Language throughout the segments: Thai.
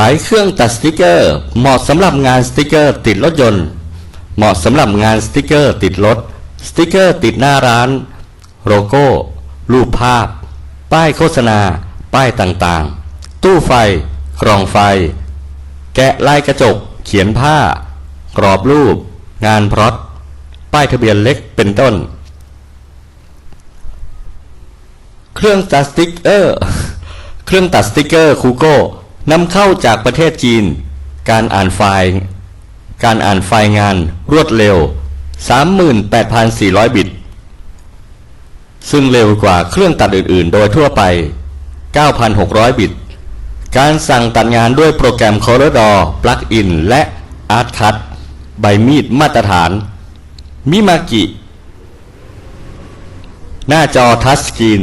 ขายเครื่องตัดสติกเกอร์ เหมาะสำหรับงานสติกเกอร์ ติดรถยนต์ เหมาะสำหรับงานสติกเกอร์ ติดรถ สติกเกอร์ ติดหน้าร้าน โลโก้ รูปภาพ ป้ายโฆษณา ป้ายต่างๆ ตู้ไฟ กรองไฟ แกะลายกระจก เขียนผ้า กรอบรูป งานพร็อตป้ายทะเบียนเล็กเป็นต้น เครื่องตัดสติกเกอร์ เครื่องตัดสติกเกอร์คูโก้ นำเข้าจากประเทศจีน การอ่านไฟล์การอ่านไฟล์งานรวดเร็ว 38,400 บิต ซึ่งเร็วกว่าเครื่องตัดอื่น ๆ โดยทั่วไป 9,600 บิต การสั่งตัดงานด้วยโปรแกรม Corridor Plugin และ ArtCut ใบมีดมาตรฐาน มิมากิ หน้าจอทัชสกรีน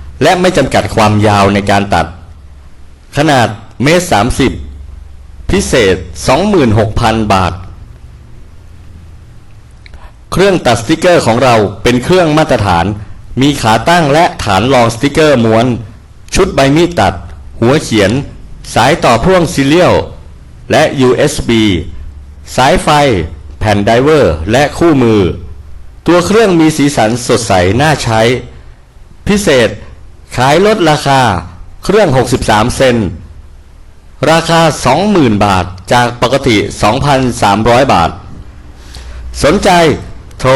และไม่จำกัดความยาวในการตัด ขนาดเมตร30พิเศษ 26,000 บาท เครื่องตัดสติกเกอร์ของเราเป็นเครื่องมาตรฐาน มีขาตั้งและฐานรองสติกเกอร์ม้วน ชุดใบมีดตัด หัวเขียน สายต่อพ่วงซีเรียลและ USB สายไฟ แผ่นไดเวอร์ และคู่มือ ตัวเครื่องมีสีสันสดใสน่าใช้ พิเศษ ขายลดราคาเครื่อง 63 เซน ราคา 20,000 บาทจากปกติ 2,300 บาท สนใจโทร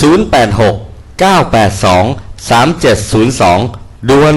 086 982 3702 ด่วน